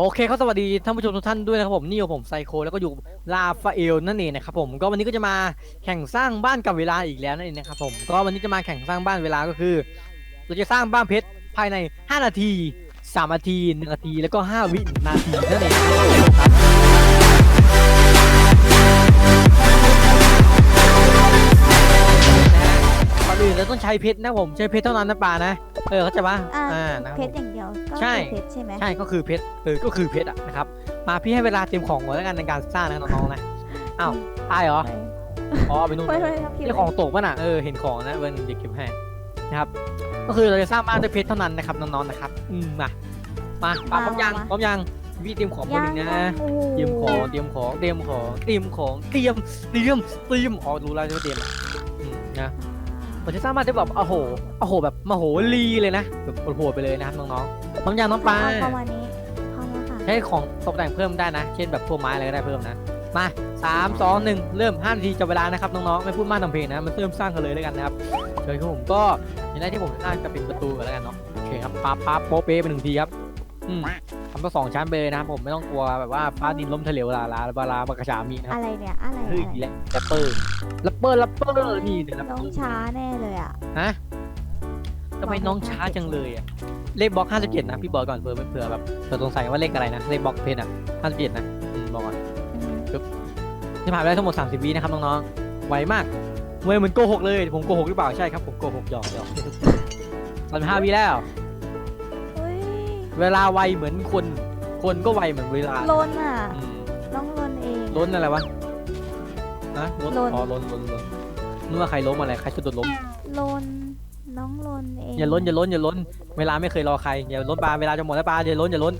โอเคครับสวัสดีท่านผู้ชมทุกท่านด้วยนะครับผมนี่อยู่ผมไซโคแล้วก็อยู่ลาฟาเอลนั่นเองนะครับผมก็วันนี้ก็จะมาแข่งสร้างบ้านกับเวลาอีกแล้วนั่นเองนะครับผมก็วันนี้จะมาแข่งสร้างบ้านเวลาก็คือ เราจะสร้างบ้านเพชรภายใน 5 นาที 3 นาที1นาทีแล้วก็ 5 วินาทีนั่นเองครับก่อนอื่นเราต้องใช้เพชรนะผมใช้เพชรเท่านั้นนะป่านะ เออเข้าใจปะอ่าอ่านะครับเพผมชรอย่างเดียวก็ใช่ คือเพชรใช่ไหมใช่ก็คือเพชรเออก็คือเพชรอะนะครับมาพี่ให้เวลาเตรียมของก่อนแล้วกันในการสร้างนะน้องๆนะอ้าวตายเหรอไปอ๋อไปนู่น ไปไปครับพี่เรื่องของตกป่ะน่ะ เออ เห็นของนะเวันเด็กเก็บให้นะครับ ก็คือเราจะสร้างบ้านด้วยเพชรเท่านั้นนะครับน้องๆนะครับ อืมมา มาปาพร้อมยังพร้อมยังพี่เตรียมของคนหนึ่งนะ โอ้โหเตรียมของ เตรียมของ เตรียมของ เตรียมของ เตรียม เตรียม เตรียม อ๋อ รู้แล้วว่าเตรียมอะอืมนะ ผมจะสร้างบ้านได้แบบโอ้โหโอ้โหแบบมโหรีเลยนะแบบโหดๆไปเลยนะครับน้องๆพร้อมยังน้องปลาเประมาณนี้พร้อมแล้วค่ะ ใช้ของตกแต่งเพิ่มได้นะ เช่นแบบพวกไม้อะไรก็ได้เพิ่มนะ มาสามสองหนึ่งเริ่มห้านาทีจับเวลานะครับน้องๆไม่พูดมากทำเพลงนะมันเริ่มสร้างกันเลยแล้วกันนะครับเชิญครับผมก็อย่างแรกที่ผมจะสร้างจะเป็นประตูก่อนแล้วกันเนาะโอเคครับปั๊บปั๊บโป๊ะเป๊ะไปหนึ่งทีครับอืม ทำตั้งสองชั้นไปเลยนะครับผมไม่ต้องกลัวแบบว่าฟ้าดินล้มทะเลวลาลาบาลาบากระฉามีนะครับอะไรเนี่ยอะไรเฮ้ยอะไรแล้วแรปเปอร์แรปเปอร์แรปเปอร์นี่เดี๋ยวแรปน้เปอองร์ช้าแน่เลยอะ ฮะทำไมน้องช้าจังเลยอะเลขบล็อก57นะพี่บอกก่อนเผื่อเผื่อแบบเผื่อสงสัยว่าเลขอะไรนะเลขบล็อกเพนอะ57นะอืมบอกก่อนอืมที่ผ่านไปแล้ทั้งหมด30วินะครับน้องๆไวมากเว้ยเหมือนโกหกเลยผมโกหกหรือเปล่าใช่ครับผมโกหกหยอกหยอกตอนห้าวิแล้ว เวลาไวเหมือนคน คนก็ไวเหมือนเวลาลนอะ อืมน้องลนเอง ล้นอะไรวะนะล้นล้น อ๋อล้นล้นล้นนึกว่าใครล้มอะไรใครจะโดนล้มลน น้องลนเองอย่าล้นอย่าล้นอย่าล้น เวลาไม่เคยรอใครอย่าล้นปลาเวลาจะหมดแล้วปลาอย่าล้นอย่าล้น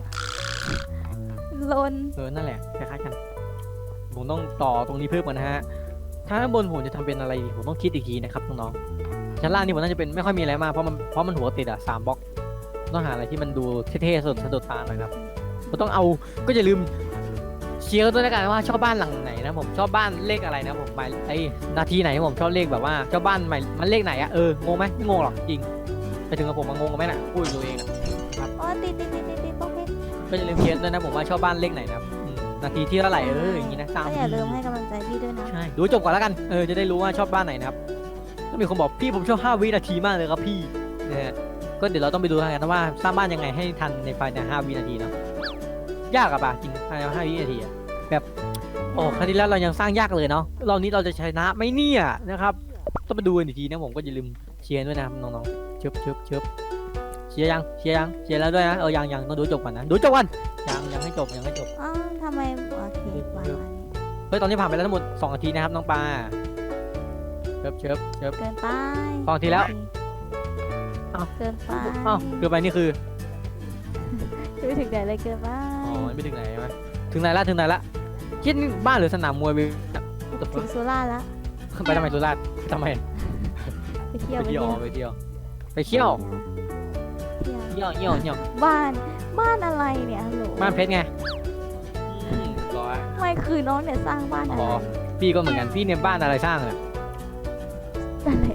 ลน เออนั่นแหละคล้ายๆกันผมต้องต่อตรงนี้เพิ่มก่อนนะฮะถ้าข้างบนผมจะทำเป็นอะไรดีผมต้องคิดอีกทีนะครับน้องๆชั้นล่างนี่ผมน่าจะเป็นไม่ค่อยมีอะไรมากเพราะมันเพราะมันหัวติดอะสามบล็อก ต้องหาอะไรที่มันดูเท่ๆสดสะดุดตาหน่อยครับผมต้องเอาก็อย่าลืมเชียร์ด้วยแล้วกันว่าชอบบ้านหลังไหนนะผมชอบบ้านเลขอะไรนะผมหมายไอ้นาทีไหนผมชอบเลขแบบว่าชอบบ้านหมายมันเลขไหนอะเอองงไหมไม่งงหรอกจริง ไปถึงกับผมมางงกันไหมน่ะพูดตัวเองอะอ๋อติดติดติดติดติดโป๊กเพชรก็อย่าลืมเชียร์ด้วยนะผมว่าชอบบ้านเลขไหนนะครับอืมนาทีที่เท่าไหร่เอออย่างนี้นะสาม ก็อย่าลืมให้กำลังใจพี่ด้วยนะ ใช่ดูให้จบก่อนแล้วกัน เออ จะได้รู้ว่าชอบบ้านไหนนะครับ ก็มีคนบอกพี่ผมชอบ 5 วินาทีมากเลยครับพี่นะฮะ ก็เดี๋ยวเราต้องไปดูกันนะว่าสร้างบ้านยังไงให้ทันในภายใน5วินาทีเนาะยากอะป่ะจริงภายใน5วินาทีอะแบบโอ้ครั้งที่แล้วเรายังสร้างยากเลยเนาะรอบนี้เราจะชนะไหมเนี่ยนะครับ ต้องไปดูกันอีกทีนะผมก็อย่าลืมเชียร์ด้วยนะครับน้องๆเชิบเชิบเชิบเชียร์ยังเชียร์ยังเชียร์แล้วด้วยนะเออยังยังต้องดูจบก่อนนะดูจบก่อนยังยังให้จบยังให้จบอ๋อทำไมโอเคประมาณนี้เฮ้ยตอนนี้ผ่านไปแล้วทั้งหมด2นาทีนะครับน้องปลาเชิบเชิบเชิบเกินไปสองทีแล้ว เอ้าเกินไปอ้าวเกินไปนี่คือไม่ถึงไหนเลยเกินไปอ๋อไม่ถึงไหนใช่ไหมถึงไหนละถึงไหนละคิดนี่บ้านหรือสนามมวยไปถึงสุราษฎร์แล้วไปทำไมสุราษฎร์ไปทำไมไปเที่ยวไปเที่ยวไปอ๋อไปเที่ยวไปเที่ยวเที่ยวเที่ยวเที่ยวเที่ยวบ้านบ้านอะไรเนี่ยฮัลโหลบ้านเพชรไงอืมร้อยไม่คือน้องเนี่ยสร้างบ้านอะไรอ๋อพี่ก็เหมือนกันพี่เนี่ยบ้านอะไรสร้างเลย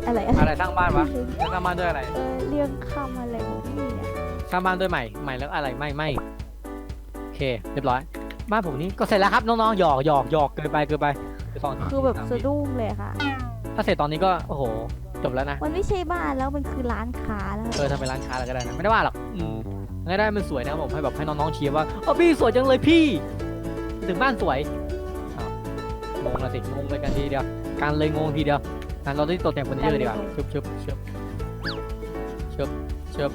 อะไรอะไรอะไรสร้างบ้านวะสร้างบ้านด้วยอะไร เออเรียงคำอะไรของพี่เนี่ยสร้างบ้านด้วยใหม่ใหม่แล้วอะไรไม่ไม่โอเค เรียบร้อย บ้านผมนี่ก็เสร็จแล้วครับน้องๆหยอกหยอกหยอกเกินไปเกินไปเดี๋ยวสงทีคือแบบสามสะทีดุ้งเลยค่ะ ถ้าเสร็จตอนนี้ก็โอ้โหจบแล้วนะมันไม่ใช่บ้านแล้วมันคือร้านค้าแล้วเออทำเป็นร้านค้าอะไรก็ได้นะไม่ได้ว่าหรอกอืมไม่ได้มันสวยนะผมให้แบบให้น้องๆเชียร์ว่าเออพี่สวยจังเลยพี่ถึงบ้านสวยอ้าวงงละสิงงไปกันทีเดียวการเลยงงทีเดียว งั้นเราต้องตกแต่งคนนี้เลยดีกว่าชึบชึบชึบชึบชึบ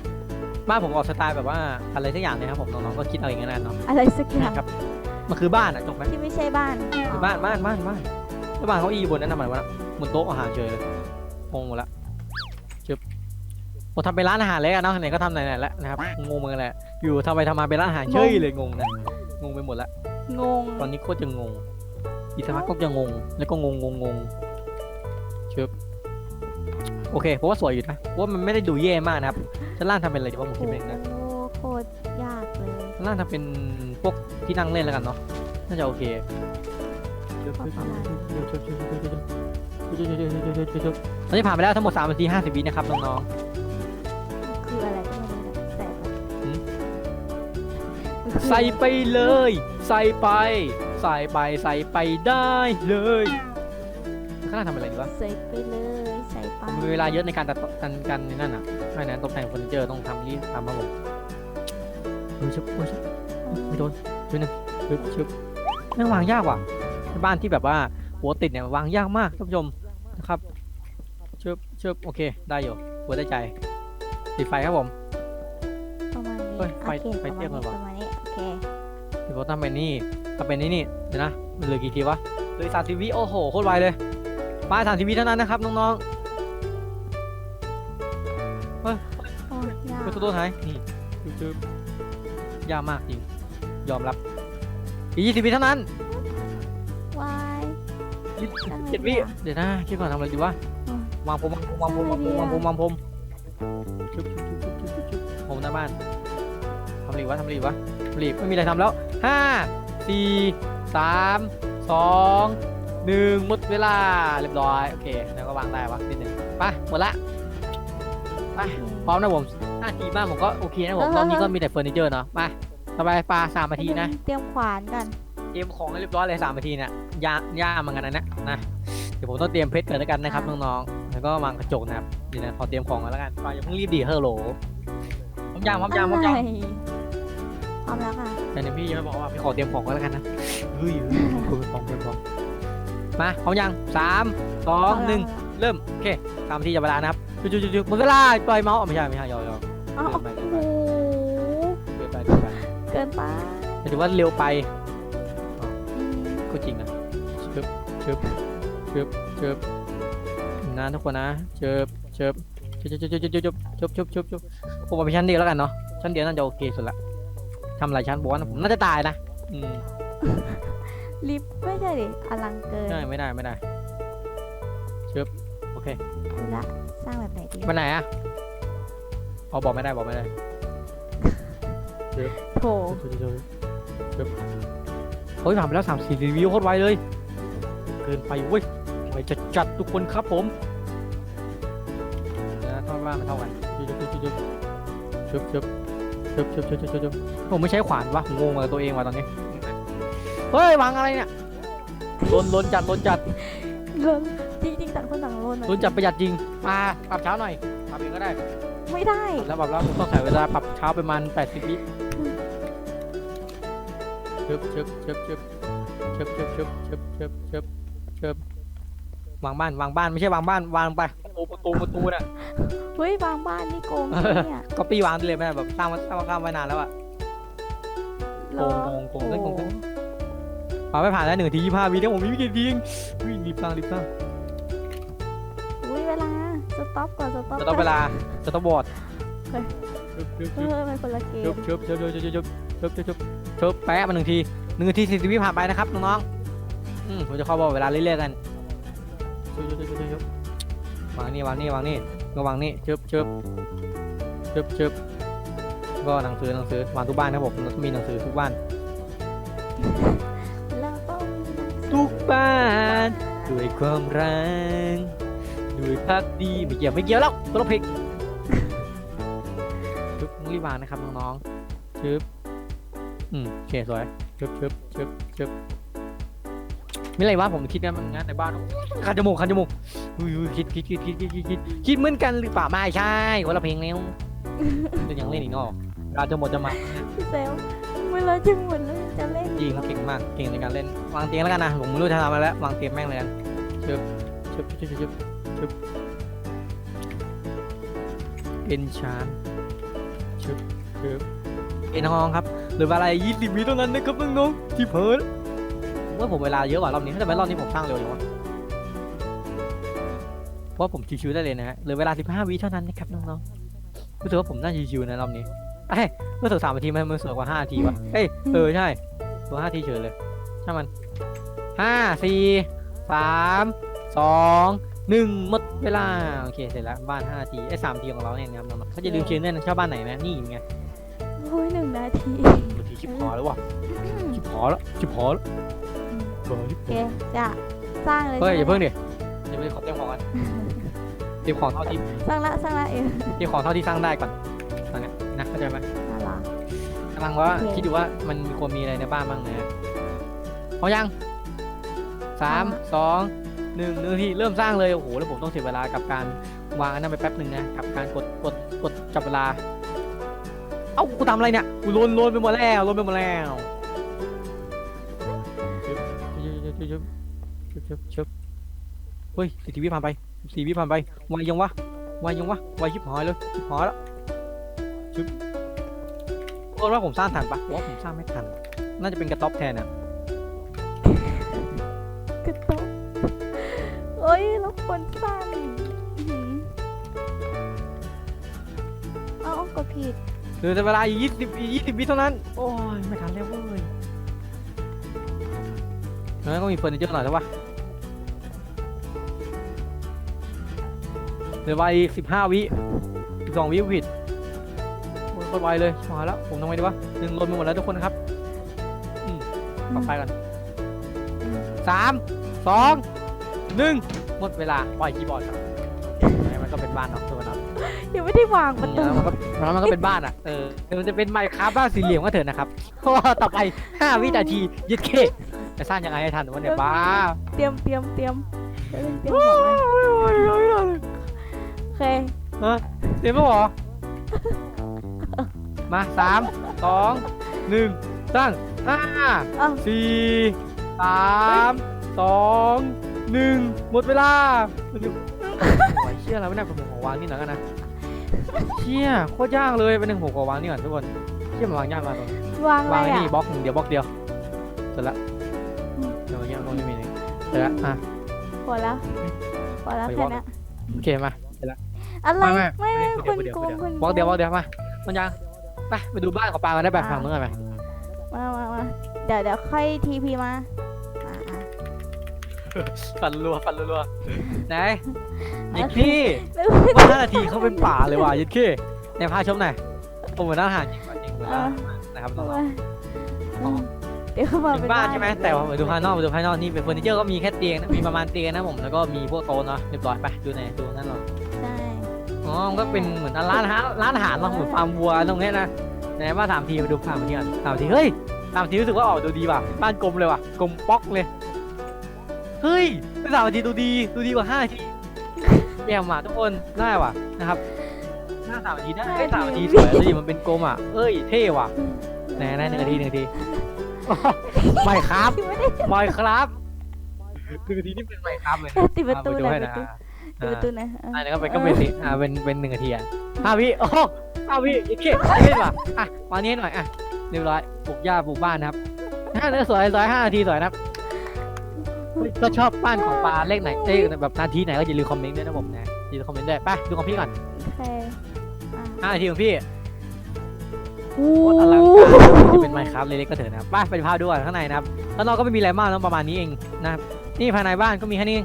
บ้านผมออกสไตล์แบบว่าอะไรสักอย่างเลยครับผมน้องๆก็คิดเอาเองนะเนาะอะไรสักอย่างครับมันคือบ้านอะจบไหมที่ไม่ใช่บ้านคือบ้านบ้านบ้านบ้านแล้วบ้านเขาอีบนนั้นทำไมวะบนโต๊ะอาหารเฉยเลยงงหมดละชึบผมทำเป็นร้านอาหารเลยกันเนาะไหนก็ทำไหนๆแล้วนะครับงงเหมือนกันแหละอยู่ทำไปทำมาเป็นร้านอาหารเฉยเลยงงนะงงไปหมดละงง ตอนนี้โคตรจะงงอีกสักพักก็จะงง แล้วก็งงงงงงึบโอเคเพราะว่าสวยอยู่นะว่ามันไม่ได้ดูแย่มากนะครับชั้นล่างทำเป็นอะไรดีวะผมคิดไม่ไนะโอ้โคตรยากเลยชั้นล่างทำเป็นพวกที่นั่งเล่นแล้วกันเนาะน่าจะโอเคเราจะผ่านไปแล้วทั้งหมด3นาที50วินะครับน้องๆคืออะไรก็ไม่รู้แต่ใส่ไปเลย ใส่ไป ใส่ไปใส่ไปได้เลย ข้างหน้าทำอะไรดีวะใส่ไปเลยใส่ไปมีเวลาเยอะในการตัดต่อการการในนั่นอะไม่นั้นตกแต่งเฟอร์นิเจอร์ต้องทำรีบทำครับผมเฮ้ยชุบเฮ้ยชุบไม่โดนชุบนึงชุบชุบแม่งวางยากว่ะบ้านที่แบบว่าหัวติดเนี่ยวางยากมากท่านผู้ชมนะครับชุบชุบโอเค ได้อยู่หัวได้ใจติดไฟครับผม ประมาณนี้เฮ้ยไฟโอเคไฟเตี้ยประเกิมานณว่ะนี้ประมาณนี้โอเคพี่โบทำเป็นนี่ทำเป็นนี่นี่เดี๋ยวนะมันเหลือกี่ทีวะเหลือสามทีวีโอ้โหโคตรไวเลย มาสามทีวีเท่านั้นนะครับน้องโอ้ยยาๆกไปตัวตัวหายนี่จุ๊บๆยากมากจริง ยอมรับอีกยี่สิบวิเท่านั้น วายยี่สิบอะไรเจ็ดวิเนี่ยเดี๋ยวนะคิดก่อนทำอะไรดีวะอืมวางผมวางผมวางผมวางผมวางผมวางผมชุบชุบชุบชุบชุบชุบผมหน้าบ้านทำอะไรวะทำอะไรวะทำอะไรไม่มีอะไรทำแล้วห้าสี่สามสอง หนึ่งหมดเวลาเรียบร้อยโอเคแล้วก็วางได้วะนิดหนึ่งไปหมดละไปพร้อมนะผมห้าทีบ้านผมก็โอเคนะผมรอบนี้ก็มีแต่เฟอร์นิเจอร์เนาะไปต่อไปปลาสามนาทีนะเตรียมขวานกันเตรียมของให้เรียบร้อยเลยสามนาทีเนี่ยยากยากเหมือนกันนะเนี่ยนะเดี๋ยวผมต้องเตรียมเพชรเกิดแล้วกันนะครับน้องๆแล้วก็วางกระจกนะครับเดี๋ยวนะขอเตรียมของกันแล้วกันปลาอย่าเพิ่งรีบดีเฮลโหลพร้อมยังพร้อมยังพร้อมยังอะไรพร้อมแล้วค่ะแต่เนี่ยพี่ยังไม่บอกว่าพี่ขอเตรียมของกันแล้วกันนะเฮ้ยเฮ้ยเตรียมของเตรียมของ มาพร้อมยังสามสองหนึ่งเริ่ม โอเคตามที่จะเวลานะครับจุ๊จุ๊จุ๊หมดเวลาปล่อยเมาส์อ๋อไม่ใช่ไม่ใช่ยอยออ้าวเกินไปโอ้โหเกินไปเกินไปเกินไปหมายถึงว่าเร็วไปอืมก็จริงนะชึบชึบชึบชึบนะทุกคนนะชึบชึบชึบชึบชึบชึบชึบชึบชึบชึบชึบผมเอาไปชั้นเดียวแล้วกันเนาะชั้นเดียวน่าจะโอเคสุดละทำหลายชั้นบอกว่าผมน่าจะตายนะอืม ลิฟต์ไม่ใช่ดิอลังเกินใช่ไม่ได้ไม่ได้ชึบโอเคดูละสร้างแบบไหนดีไปไหนอะเอาบอกไม่ได้บอกไม่ได้โถชึบชึบชึบชึบเฮ้ยผ่านไปแล้วสามสี่รีวิวโคตรไวเลย เกินไปเว้ยไปจัดจัดทุกคนครับผมนะเท่าบ้านมันเท่ากันชึบชึบชึบชึบชึบชึบชึบชึบชึบชึบผมไม่ใช้ขวานวะผมงงกับตัวเองว่ะตอนนี้ เฮ้ยวางอะไรเนี่ยลนลนจัดลนจัดเงินจริงๆต่างคนต่างโลนลนจัดประหยัดจริง มาปรับเช้าหน่อยปรับเองก็ได้ไม่ได้ แล้วปรับแล้วผมต้องใส่เวลาปรับเช้าประมาณ 80วิชึบชึบชึบชึบชึบชึบชึบชึบชึบชึบชึบวางบ้านวางบ้านไม่ใช่วางบ้านวางไปประตูประตูประตูน่ะ เฮ้ยบางบ้านนี่โกงจริงเนี่ยก็ปี้วางได้เลยไม่ได้แบบสร้างมาสร้างมาสร้างไว้นานแล้วอะเหรโกองโกงโกงเล่นโกงเล่น ปาไม่ผ่านแล้วหนึ่งทียี่ห้าวิเนี่ยผมมีไม่กี่ทีเองวิ่งรีบสร้างรีบสร้างอุ้ยเวลา สต็อปก่อนสต็อปจะต้องเวลาจะต้องบอดเฮ้ยเออมันคนละเกชุมบชุบชุบชุบชุบชุบชุบชุบชุบชุบแปะมาหนึ่งทีหนึ่งทีสี่สิบวิผ่านไปนะครับน้องๆอืมผมจะเข้าบอกเวลาเรื่อยๆกันชุบชุบชุบชุบชุบวางนี่วางนี่วางนี่ก็วางนี่ชุบชุบชุบชุบก็หนังสือหนังสือวางทุกบ้านครับผมเราต้องมีหนังสือทุกบ้าน ทุกบ้านด้วยความรักด้วยพักดีไม่เกี่ยวไม่เกี่ยวแล้วตัวเพลงชึบต้องรีบวางนะครับน้องๆชึบอืมโอเคสวยชึบชึบชึบชึบไม่ไรวะผมคิดกันมันงานในบ้านคันจมูกคันจมูกอุ้ยอุ้ยคิดคิดคิดคิดคิดคิดคิดคิดเหมือนกันหรือเปล่าไม่ใช่คนละเพลงแล้วจะยังเล่นอีกเนอกการจะหมดจะมาพี่เซล เวลาจะหมดแล้วยังจะเล่นจริงเขาเก่งมาก เก่งในการเล่น วางเตียงแล้วกันนะ ผมไม่รู้จะทำอะไรแล้ว วางเตียงแม่งเลยกันชึบชึบชึบชึบชึบชึบเป็นชานชึบชึบเป็นน้องๆครับเหลือเวลายี่สิบวิเท่านั้นนะครับน้องๆที่เพิร์ดเมื่อผมเวลาเยอะกว่ารอบนี้ทำไมรอบนี้ผมสร้างเร็วอย่างวะเพราะว่าผมชิวๆได้เลยนะฮะเหลือเวลาสิบห้าวิเท่านั้นนะครับน้องๆรู้สึกว่าผมน่าชิวๆนะรอบนี้ เอ้ยเมื่อสึกสามนาทีมันมันสวยกว่าห้านาทีวะเอ้ยเออใช่ตัวห้าทีเฉยเลยช่างมันห้าสี่สามสองหนึ่งหมดเวลาโอเคเสร็จแล้วบ้านห้าทีไอ้สามทีของเราเนี่ยนะครับน้องๆเขาจะลืมเชียร์เนี่ยนะชอบบ้านไหนไหมนี่ไงโอ้ยหนึ่งนาทีบางทีชิบหอแล้วว่ะชิบหอแล้วชิบหอแล้วเออชิบโอเคจะสร้างเลยเฮ้ยอย่าใช่ไหมเพิ่งดิเดี๋ยวไปขอเตรียมของกันเตรียมของเท่าที่สร้างละสร้างละเองเตรียมของเท่าที่สร้างได้ก่อนตอ นเนี้ยนะเข้าใจไหมอะไรอกำลังว่าโอเค คิดอยู่ว่ามันมีควรมีอะไรในบ้านบ้างนะฮะพร้อมยังสามสองหนึ่งหนึ่งทีเริ่มสร้างเลยโอ้โหแล้วผมต้องเสียเวลากับการวางอันนั้นไปแป๊บหนึ่งนะกับการกดกดกดจับเวลา เอ้ากูทำอะไรเนี่ยกูลนลนไปหมดแล้วลนไปหมดแล้วชึบชึบชึบชึบชึบชึบเฮ้ยสี่ทีวิผ่านไปสี่วิผ่านไปไวยังวะไวยังวะไวชิบหายเลยชิบหายแล้ว ชึบก็ว่าผมสร้างทันปะผมว่าผมสร้างไม่ทัน น่าจะเป็นกระต๊อบแทนอะกระโต๊ะโอ้ยแล้วคนสั้นอื้อหือเอาเอากดผิด เหลือแต่เวลาอีกยี่สิบอีกยี่สิบวิเท่านั้น โอ้ยไม่ทันแล้วเว้ยงั้นก็มีเฟอร์นิเจอร์หน่อยแล้ววะเหลือเวลาอีกสิบห้าวิสิบสองวิผิด โอ้ยโคตรไวเลยมาแล้ว ผมทำไงดีวะหนึ่งลนไปหมดแล้วทุกคนนะครับอืมขอไปก่อนสามสองหนึ่งหมดเวลาปล่อยคีย์บอร์ดครับไหนมันก็เป็นบ้านเนาะทุกคนเนาะยังไม่ได้วางประตูแล้วมันก็แล้วมันก็เป็นบ้านอะเออเดี๋ยวมันจะเป็นไมค์ครับบ้านสี่เหลี่ยมก็เถอะนะครับเพราะว่าต่อไป5วินาทียึดเคจะสร้างยังไงให้ทันวะเนี่ยบ้าเตรียมเตรียมเตรียมเดี๋ยวเตรียมของนะโอเคฮะเดี๋ยวไม่หรอ มาสามสองหนึ่งสร้างห้าอ้าวสี่สามสองหนึ่งหมดเวลาโอ้ยเชี่ยอะไรไม่ได้ผมขอวางนี่หน่อยกันนะเชี่ยโคตรยากเลยเป็นหนึ่งผมขอวางนี่ก่อนทุกคนเชี่ยมันวางยากมากเลยวางอะไรวางไอ้อะ นี่บล็อกหนึ่งเดียวบล็อกเดียวเสร็จละอืม เดี๋ยวอย่างเงี้ยตรงนี้มีหนึ่งเสร็จละอะ พอแล้วพอแล้วไปแค่วาง นั้นโอเคมา อะไรไม่ไม่ไม่ไม่เดี๋คุยวณเดี๋ยวโกงเดี๋ยวคุณบล็อกเดียวบล็อกเดียวมามันยัง ไปไปดูบ้านของปลากันได้แบบอ่าฝั่งนู้นกันไหมมามามาเดี๋ยวเดี๋ยวค่อยทีพีมาอ่าอ่าฟันรัวฟันรัวไหนยิกขี้แล้วว่าห้านาทีเขาเป็นป่าเลยว่ะยิกขี้ในพาชมหน่อยผมเหมือนร้านอาหารจริงว่ะจริงเหมือนร้านอาหารมากนะครับน้องมาอืมเดี๋ยวเข้ามาๆเป็เป็นนบ้านใช่ไหมแต่ว่ามาดูภายนอกมาดูภายนอกนี่เป็นเฟอร์นิเจอร์ก็มีแค่เตียงนะมีประมาณเตียงนะผมแล้วก็มีพวกโต๊ะเนาะเรียบร้อยไปดูไหนดูนั่นหรอใช่ อ๋อมันก็เป็นเหมือนร้านอาหารร้านอาหารเนาะเหมือนฟาร์มวัวตรงเนี้ยนะไหนว่าถามทีมาดูถามทีก่อนถามทีเฮ้ยถามทีรู้สึกว่าออกดูดีว่ะบ้านกลมเลยว่ะกลมป๊อกเลยเฮ้ยไม่ถามทีดูดีดูดีกว่าห้าทีแย่มอะทุกคนได้ว่ะนะครับหน้าสามนาทีได้ไอ้ยสามนาทีสวยเลยมันเป็นกลมอะเอ้ยเท่ว่ะไหนไหนหนึ่งนาทีหนึ่งนาทีไม่ครับที่ไม่ได้ไม่ครับหนึ่งนาทีนี่เป็นไม่ครับเลยติดประตูเอาไปดูเลยให้ปนะ ระตูติดประตูนะอะอันนี้ก็เป็นก็เป็นสิอ่าเป็นเป็นหนึ่งนาทีอะห้าวิโอ้ห้าวิโอเคเล่นว่ะอะวางนี้ให้หน่อยอะเรียบร้อยปลูกหญ้าปลูกบ้านนะครับห้าเนื้อสวยสวยห้านาทีสวยนะครับก็ชอบบ้านของปลาเลขไหนเอ้ยแบบนาทีไหนก็อย่าลืมคอมเมนต์ด้วยนะผมนะอย่าลืมคอมเมนต์ด้วยไปดูของพี่ก่อนโอเคอะห้านาทีของพี่โอ้โคตรอลังการจะเป็นไมค์ครับเล็กๆก็เถอะนะครับไปไปดูภาพดูก่อนข้างในนะครับแล้วนอกก็ไม่มีอะไรมากนะประมาณนี้เองนะครับนี่ภายในบ้านก็มีแค่นี้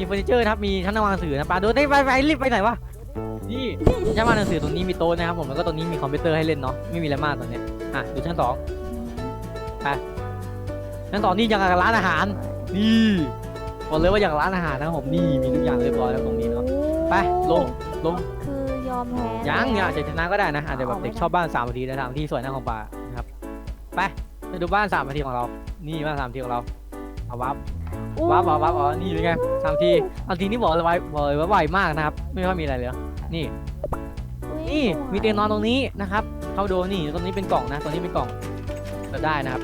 เองมีเฟอร์นิเจอร์นะครับมีชั้นวางหนังสือนะปลาดูได้ไปไปรีบไปไหนวะนี่ชั้นวางหนังสือตรงนี้มีโต๊ะนะครับผมแล้วก็ตรงนี้มีคอมพิวเตอร์ให้เล่นเนาะไม่มีอะไรมากตรงเนี้ยอะดูชั้นสองชั้นสองนี่ยังกับร้านอาหารนี่บอกเลยว่าอย่างร้านอาหารนะครับผมนี่มีทุกอย่างเรียบร้อยแล้วตรงนี้เนาะไปลงลงคือยอมแพ้ยังยังอาจจะชนะก็ได้นะอาจจะแบบเด็กชอบบ้านสามนาทีนะสามนาทีสวยนะของปลานะครับไปไปดูบ้านสามนาทีของเรา นี่บ้านสามนาทีของเรา เอาวับอู้วับวับวับอ๋อนี่เป็นไงสามนาทีสามนาทีนี่บอกเลยไวบอกเลยว่าไวมากนะครับ ไม่ค่อยมีอะไรเลยนี่อุ๊ยนี่สวยมีเตียงนอนตรงนี้นะครับ เข้าดูนี่ตรงนี้เป็นกล่องนะตรงนี้เป็นกล่องเปิดได้นะครับ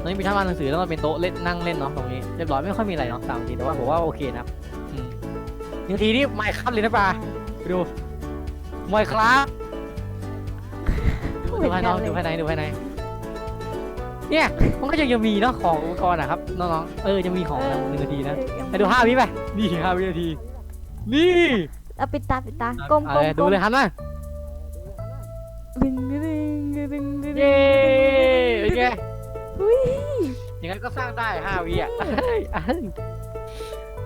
ตรงนี้มีทั้งวางหนังสือแล้วก็เป็นโต๊ะเล่นนั่งเล่นเนาะตรงนี้เรียบร้อยไม่ค่อยมีอะไรเนาะสามนาทีแต่ว่าผมว่าโอเคนะครับอืมหนึ่งนาทีนี่ไม่ครับเลยนะปลาไปดูไม่ครับดูภายนอกดูภายในดูภายใน เนี่ยมันก็ยังยังมีเนาะของอุปกรณ์นะครับน้องๆเออจะมีของนะหนึ่งนาทีนะเออยังไปดูห้าวิไปนี่ห้าวินาที นี่เอาปิดตาปิดตากลมเอากลมเลยกดูลมเลยฮันมาดึงดึงดึงดึงดึงดึงเย้เป็นไงอุ้ยอย่างนั้นก็สร้างได้ห้าวิอะเอ้ยอัน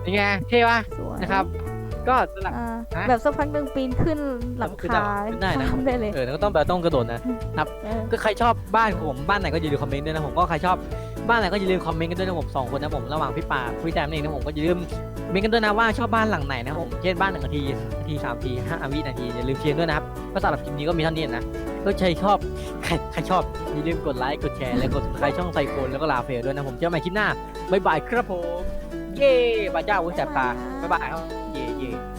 ยังไงเท่ปะสวยนะครับ ก็สลับ อ่าฮะ แบบสักพักหนึ่งปีนขึ้นหลังขึ้นคาได้ขึ้นได้นะข้ามได้เลยเออแล้วก็ต้องแบบต้องกระโดดนะ เออก็ใครชอบบ้านของผมบ้านไหนก็อย่าลืมคอมเมนต์ด้วยนะผมก็ใครชอบบ้านอะไรก็อย่าลืมคอมเมนต์กันด้วยนะผมสองคนนะผมระหว่างพี่ปาพี่แจมเองนะผมก็อย่าลืมคอมเมนต์กันด้วยนะว่าชอบบ้านหลังไหนนะครับผมเช่นบ้านหนึ่งนาทีนาทีสามนาทีห้าวินาทีอย่าลืมเชียร์ด้วยนะครับก็สำหรับคลิปนี้ก็มีเท่านี้นะก็ใครชอบใครใครชอบอย่าลืมกดไลค์กดแชร์และกดใครช่องไซโคนแล้วก็ลาเฟลด้วยนะผมเจอกันใหม่คลิปหน้าบ๊ายบายครับผมเย้บายเจ้าอุ้ยแสบตาบ๊ายบายครับเย้เย้